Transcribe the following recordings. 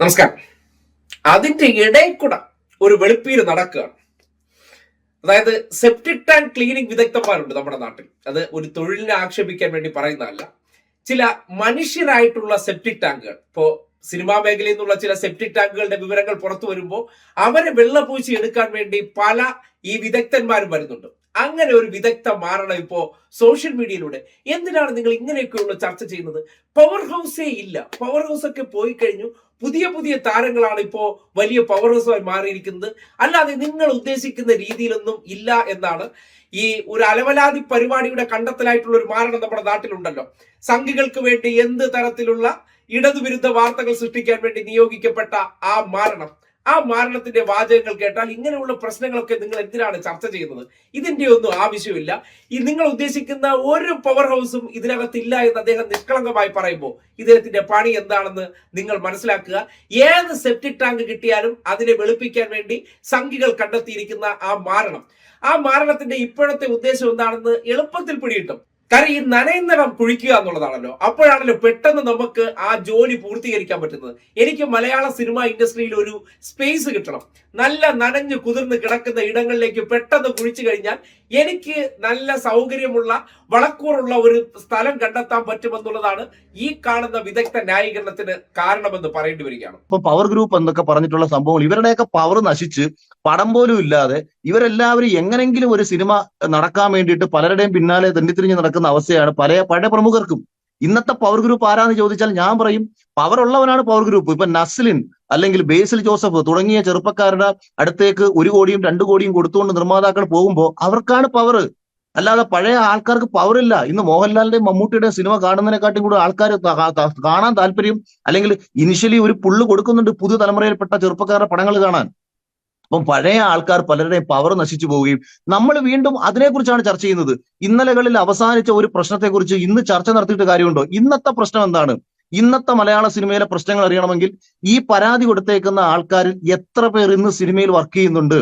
നമസ്കാരം. അതിന്റെ ഇടയിൽ കൂടെ ഒരു വെളുപ്പീര് നടക്കുകയാണ്. അതായത് സെപ്റ്റിക് ടാങ്ക് ക്ലീനിങ് വിദഗ്ധന്മാരുണ്ട് നമ്മുടെ നാട്ടിൽ. അത് ഒരു തൊഴിലിനെ ആക്ഷേപിക്കാൻ വേണ്ടി പറയുന്നതല്ല. ചില മനുഷ്യരായിട്ടുള്ള സെപ്റ്റിക് ടാങ്കുകൾ ഇപ്പോ സിനിമാ മേഖലയിൽ നിന്നുള്ള ചില സെപ്റ്റിക് ടാങ്കുകളുടെ വിവരങ്ങൾ പുറത്തു വരുമ്പോൾ അവരെ വെള്ളപൂശി എടുക്കാൻ വേണ്ടി പല ഈ വിദഗ്ധന്മാരും വരുന്നുണ്ട്. അങ്ങനെ ഒരു വിദഗ്ധ മാറണം ഇപ്പോ സോഷ്യൽ മീഡിയയിലൂടെ എന്തിനാണ് നിങ്ങൾ ഇങ്ങനെയൊക്കെയുള്ള ചർച്ച ചെയ്യുന്നത്? പവർ ഹൗസേ ഇല്ല. പവർ ഹൗസ് ഒക്കെ പോയി കഴിഞ്ഞു. പുതിയ പുതിയ താരങ്ങളാണ് ഇപ്പോ വലിയ പവർ ഹൗസായി മാറിയിരിക്കുന്നത്. അല്ലാതെ നിങ്ങൾ ഉദ്ദേശിക്കുന്ന രീതിയിലൊന്നും ഇല്ല എന്നാണ് ഈ ഒരു അലവലാതി പരിപാടിയുടെ കണ്ടെത്തലായിട്ടുള്ള ഒരു മാരണം നമ്മുടെ നാട്ടിലുണ്ടല്ലോ. സംഘികൾക്ക് വേണ്ടി എന്ത് തരത്തിലുള്ള ഇടതുവിരുദ്ധ വാർത്തകൾ സൃഷ്ടിക്കാൻ വേണ്ടി നിയോഗിക്കപ്പെട്ട ആ മാരണം. ആ മാരണത്തിന്റെ വാചകങ്ങൾ കേട്ടാൽ ഇങ്ങനെയുള്ള പ്രശ്നങ്ങളൊക്കെ നിങ്ങൾ എന്തിനാണ് ചർച്ച ചെയ്യുന്നത്? ഇതിന്റെ ഒന്നും ആവശ്യമില്ല. ഈ നിങ്ങൾ ഉദ്ദേശിക്കുന്ന ഒരു പവർ ഹൗസും ഇതിനകത്തില്ല എന്ന് അദ്ദേഹം നിഷ്കളങ്കമായി പറയുമ്പോൾ ഇദ്ദേഹത്തിന്റെ പണി എന്താണെന്ന് നിങ്ങൾ മനസ്സിലാക്കുക. ഏത് സെപ്റ്റിക് ടാങ്ക് കിട്ടിയാലും അതിനെ വെളുപ്പിക്കാൻ വേണ്ടി സംഘികൾ കണ്ടെത്തിയിരിക്കുന്ന ആ മാരണം. ആ മാരണത്തിന്റെ ഇപ്പോഴത്തെ ഉദ്ദേശം എന്താണെന്ന് എളുപ്പത്തിൽ പിടികിട്ടും. കാരണം ഈ നനയുന്നിടം കുഴിക്കുക എന്നുള്ളതാണല്ലോ. അപ്പോഴാണല്ലോ പെട്ടെന്ന് നമുക്ക് ആ ജോലി പൂർത്തീകരിക്കാൻ പറ്റുന്നത്. എനിക്ക് മലയാള സിനിമ ഇൻഡസ്ട്രിയിൽ ഒരു സ്പേസ് കിട്ടണം. നല്ല നനഞ്ഞു കുതിർന്ന് കിടക്കുന്ന ഇടങ്ങളിലേക്ക് പെട്ടെന്ന് കുഴിച്ചു കഴിഞ്ഞാൽ എനിക്ക് നല്ല സൗകര്യമുള്ള വളക്കൂറുള്ള ഒരു സ്ഥലം കണ്ടെത്താൻ പറ്റുമെന്നുള്ളതാണ് ഈ കാണുന്ന വിദഗ്ധ ന്യായീകരണത്തിന് കാരണമെന്ന് പറയേണ്ടി വരികയാണ്. ഇപ്പൊ പവർ ഗ്രൂപ്പ് എന്നൊക്കെ പറഞ്ഞിട്ടുള്ള സംഭവങ്ങൾ ഇവരുടെയൊക്കെ പവർ നശിച്ച് പടം പോലും ഇല്ലാതെ ഇവരെല്ലാവരും എങ്ങനെങ്കിലും ഒരു സിനിമ നടക്കാൻ വേണ്ടിയിട്ട് പലരുടെയും പിന്നാലെ തെണ്ടിത്തിരിഞ്ഞ് നടക്കുന്ന അവസ്ഥയാണ് പല പഴയ പ്രമുഖർക്കും. ഇന്നത്തെ പവർ ഗ്രൂപ്പ് ആരാന്ന് ചോദിച്ചാൽ ഞാൻ പറയും പവർ ഉള്ളവനാണ് പവർ ഗ്രൂപ്പ് ഇപ്പൊ നസ്ലിൻ അല്ലെങ്കിൽ ബേസിൽ ജോസഫ് തുടങ്ങിയ ചെറുപ്പക്കാരുടെ അടുത്തേക്ക് ഒരു കോടിയും രണ്ടു കോടിയും കൊടുത്തുകൊണ്ട് നിർമ്മാതാക്കൾ പോകുമ്പോൾ അവർക്കാണ് പവർ അല്ലാതെ പഴയ ആൾക്കാർക്ക് പവർ ഇല്ല. ഇന്ന് മോഹൻലാലിന്റെയും മമ്മൂട്ടിയുടെയും സിനിമ കാണുന്നതിനെക്കാട്ടും കൂടെ ആൾക്കാർ കാണാൻ താല്പര്യം അല്ലെങ്കിൽ ഇനിഷ്യലി ഒരു പുള്ളു കൊടുക്കുന്നുണ്ട് പുതിയ തലമുറയിൽപ്പെട്ട ചെറുപ്പക്കാരുടെ പടങ്ങൾ കാണാൻ. അപ്പം പഴയ ആൾക്കാർ പലരുടെയും പവർ നശിച്ചു പോവുകയും നമ്മൾ വീണ്ടും അതിനെക്കുറിച്ചാണ് ചർച്ച ചെയ്യുന്നത്. ഇന്നലകളിൽ അവസാനിച്ച ഒരു പ്രശ്നത്തെക്കുറിച്ച് ഇന്ന് ചർച്ച നടത്തിയിട്ട് കാര്യമുണ്ടോ? ഇന്നത്തെ പ്രശ്നം എന്താണ്? ഇന്നത്തെ മലയാള സിനിമയിലെ പ്രശ്നങ്ങൾ അറിയണമെങ്കിൽ ഈ പരാതി കൊടുത്തേക്കുന്ന ആൾക്കാരിൽ എത്ര പേർ ഇന്ന് സിനിമയിൽ വർക്ക് ചെയ്യുന്നുണ്ട്?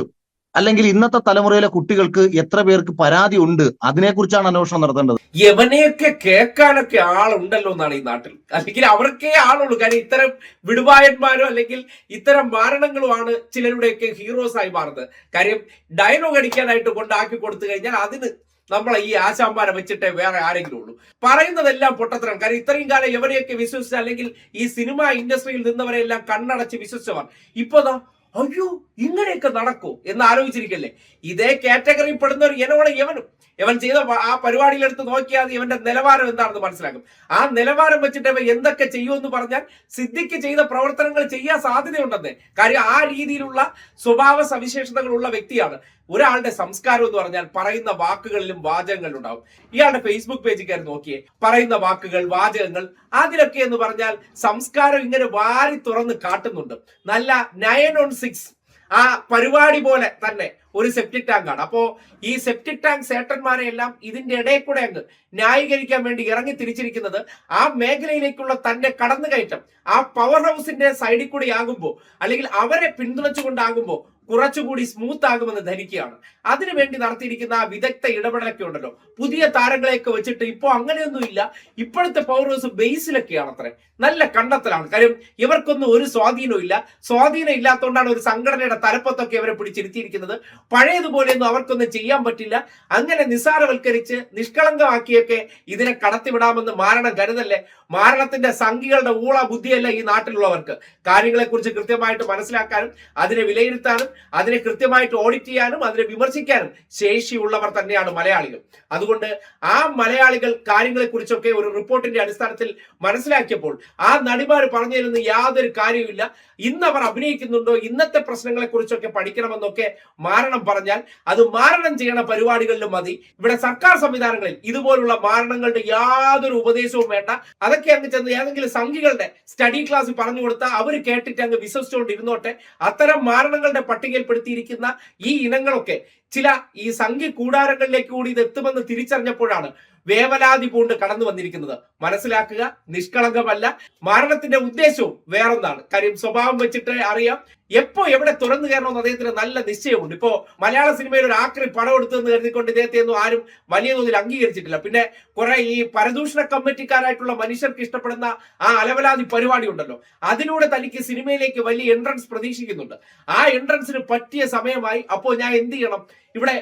അല്ലെങ്കിൽ ഇന്നത്തെ തലമുറയിലെ കുട്ടികൾക്ക് എത്ര പേർക്ക് പരാതി ഉണ്ട്? അതിനെക്കുറിച്ചാണ് അന്വേഷണം നടത്തേണ്ടത്. എവനെയൊക്കെ കേൾക്കാനൊക്കെ ആളുണ്ടല്ലോ എന്നാണ് ഈ നാട്ടിൽ. അല്ലെങ്കിൽ അവർക്കേ ആളുള്ളൂ. കാര്യം ഇത്തരം വിടുവായന്മാരോ അല്ലെങ്കിൽ ഇത്തരം മാരണങ്ങളുമാണ് ചിലരുടെയൊക്കെ ഹീറോസ് ആയി മാറുന്നത്. കാര്യം ഡയലോഗ് അടിക്കാനായിട്ട് കൊണ്ടാക്കി കൊടുത്തു കഴിഞ്ഞാൽ അതിന് നമ്മളെ ഈ ആശാമ്പാരെ വെച്ചിട്ടേ വേറെ ആരെങ്കിലും ഉള്ളൂ. പറയുന്നതെല്ലാം പൊട്ടത്തരം. കാര്യം ഇത്രയും കാലം എവരെയൊക്കെ വിശ്വസിച്ച അല്ലെങ്കിൽ ഈ സിനിമ ഇൻഡസ്ട്രിയിൽ നിന്നവരെല്ലാം കണ്ണടച്ച് വിശ്വസിച്ചവർ. ഇപ്പോതാ അയ്യോ ഇങ്ങനെയൊക്കെ നടക്കൂ എന്ന് ആലോചിച്ചിരിക്കല്ലേ? ഇതേ കാറ്റഗറിയിൽ പെടുന്ന ഒരു ഇനമാണ് യവനും ഇവൻ ചെയ്ത ആ പരിപാടിയിലെടുത്ത് നോക്കിയാൽ ഇവന്റെ നിലവാരം എന്താണെന്ന് മനസ്സിലാക്കും. ആ നിലവാരം വെച്ചിട്ട് ഇവൻ എന്തൊക്കെ ചെയ്യുമെന്ന് പറഞ്ഞാൽ സിദ്ധിക്ക് ചെയ്ത പ്രവർത്തനങ്ങൾ ചെയ്യാൻ സാധ്യതയുണ്ടെന്ന്. കാര്യം ആ രീതിയിലുള്ള സ്വഭാവ സവിശേഷതകളുള്ള വ്യക്തിയാണ്. ഒരാളുടെ സംസ്കാരം എന്ന് പറഞ്ഞാൽ പറയുന്ന വാക്കുകളിലും വാചകങ്ങളിലും ഉണ്ടാവും. ഇയാളുടെ ഫേസ്ബുക്ക് പേജിൽ കയറി നോക്കിയേ. പറയുന്ന വാക്കുകൾ വാചകങ്ങൾ അതിലൊക്കെ എന്ന് പറഞ്ഞാൽ സംസ്കാരം ഇങ്ങനെ വാരി തുറന്ന് കാട്ടുന്നുണ്ട്. നല്ല നയൻ ഓൺ സിക്സ് ആ പരിപാടി പോലെ തന്നെ ഒരു സെപ്റ്റിക് ടാങ്ക് ആണ്. അപ്പോ ഈ സെപ്റ്റിക് ടാങ്ക് സേട്ടന്മാരെ എല്ലാം ഇതിന്റെ ഇടയിൽ കൂടെ അങ്ങ് ന്യായീകരിക്കാൻ വേണ്ടി ഇറങ്ങി തിരിച്ചിരിക്കുന്നത് ആ മേഖലയിലേക്കുള്ള തന്റെ കടന്നുകയറ്റം ആ പവർ ഹൗസിന്റെ സൈഡിൽ കൂടി ആകുമ്പോൾ അല്ലെങ്കിൽ അവരെ പിന്തുണച്ചുകൊണ്ടാകുമ്പോൾ കുറച്ചുകൂടി സ്മൂത്ത് ആകുമെന്ന് ധരിക്കുകയാണ് അതിനുവേണ്ടി നടത്തിയിരിക്കുന്ന ആ വിദഗ്ധ ഇടപെടലൊക്കെ ഉണ്ടല്ലോ. പുതിയ താരങ്ങളെയൊക്കെ വെച്ചിട്ട് ഇപ്പോൾ അങ്ങനെയൊന്നും ഇല്ല ഇപ്പോഴത്തെ ഹൗസ് ബേസിലൊക്കെയാണ് അത്ര നല്ല കണ്ടെത്തലാണ്. കാര്യം ഇവർക്കൊന്നും ഒരു സ്വാധീനവും ഇല്ല. സ്വാധീനം ഇല്ലാത്തതുകൊണ്ടാണ് ഒരു സംഘടനയുടെ തലപ്പത്തൊക്കെ ഇവരെ പിടിച്ചിരുത്തിയിരിക്കുന്നത്. പഴയതുപോലെയൊന്നും അവർക്കൊന്നും ചെയ്യാൻ പറ്റില്ല. അങ്ങനെ നിസാരവൽക്കരിച്ച് നിഷ്കളങ്കമാക്കിയൊക്കെ ഇതിനെ കടത്തിവിടാമെന്ന് മാരണം കരുതല്ലേ? മാരണത്തിന്റെ സംഘികളുടെ ഊള ബുദ്ധിയല്ല ഈ നാട്ടിലുള്ളവർക്ക്. കാര്യങ്ങളെക്കുറിച്ച് കൃത്യമായിട്ട് മനസ്സിലാക്കാനും അതിനെ വിലയിരുത്താനും അതിനെ കൃത്യമായിട്ട് ഓഡിറ്റ് ചെയ്യാനും അതിനെ വിമർശിക്കാനും ശേഷിയുള്ളവർ തന്നെയാണ് മലയാളികൾ. അതുകൊണ്ട് ആ മലയാളികൾ കാര്യങ്ങളെക്കുറിച്ചൊക്കെ ഒരു റിപ്പോർട്ടിന്റെ അടിസ്ഥാനത്തിൽ മനസ്സിലാക്കിയപ്പോൾ ആ നടിമാർ പറഞ്ഞതിലൊന്നും യാതൊരു കാര്യവുമില്ല. ഇന്ന് അവർ അഭിനയിക്കുന്നുണ്ടോ ഇന്നത്തെ പ്രശ്നങ്ങളെക്കുറിച്ചൊക്കെ പഠിക്കണമെന്നൊക്കെ മാരണം പറഞ്ഞാൽ അത് മാരണം ചെയ്യണ പരിപാടികളിലും മതി. ഇവിടെ സർക്കാർ സംവിധാനങ്ങളിൽ ഇതുപോലുള്ള മാരണങ്ങളുടെ യാതൊരു ഉപദേശവും വേണ്ട. അതൊക്കെ അങ്ങ് ചെന്ന് ഏതെങ്കിലും സംഘികളുടെ സ്റ്റഡി ക്ലാസ് പറഞ്ഞു കൊടുത്താൽ അവർ കേട്ടിട്ട് അങ്ങ് വിശ്വസിച്ചുകൊണ്ടിരുന്നോട്ടെ. അത്തരം മാരണങ്ങളുടെ പട്ടികയിൽപ്പെടുത്തിയിരിക്കുന്ന ഈ ഇനങ്ങളൊക്കെ ചില ഈ സംഖ്യ കൂടാരങ്ങളിലേക്ക് കൂടി ഇത് എത്തുമെന്ന് തിരിച്ചറിഞ്ഞപ്പോഴാണ് വേവലാതി പൂണ്ട് കടന്നു വന്നിരിക്കുന്നത്. മനസ്സിലാക്കുക നിഷ്കളങ്കമല്ല. മരണത്തിന്റെ ഉദ്ദേശവും വേറൊന്നാണ്. കാര്യം സ്വഭാവം വെച്ചിട്ട് അറിയാം. എപ്പോ എവിടെ തുറന്നു കയറണമെന്ന് അദ്ദേഹത്തിന് നല്ല നിശ്ചയമുണ്ട്. ഇപ്പോ മലയാള സിനിമയിൽ ഒരു ആക്രി പണം എടുത്തെന്ന് കരുതിക്കൊണ്ട് ഇദ്ദേഹത്തെ ഒന്നും ആരും വലിയ തോതിൽ അംഗീകരിച്ചിട്ടില്ല. പിന്നെ കുറെ ഈ പരദൂഷണ കമ്മിറ്റിക്കാരായിട്ടുള്ള മനുഷ്യർക്ക് ഇഷ്ടപ്പെടുന്ന ആ അലവലാതി പരിപാടി ഉണ്ടല്ലോ അതിലൂടെ തനിക്ക് സിനിമയിലേക്ക് വലിയ എൻട്രൻസ് പ്രതീക്ഷിക്കുന്നുണ്ട്. ആ എൻട്രൻസിന് പറ്റിയ സമയമായി. അപ്പോൾ ഞാൻ എന്ത് ചെയ്യണം? ഇവിടെ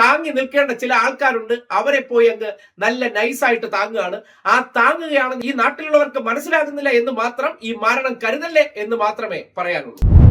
താങ്ങി നിൽക്കേണ്ട ചില ആൾക്കാരുണ്ട്. അവരെ പോയി അങ്ങ് നല്ല നൈസായിട്ട് താങ്ങുകയാണ്. ആ താങ്ങുകയാണെന്ന് ഈ നാട്ടിലുള്ളവർക്ക് മനസ്സിലാകുന്നില്ല എന്ന് മാത്രം ഈ മരണം കരുതല്ലേ എന്ന് മാത്രമേ പറയാനുള്ളൂ.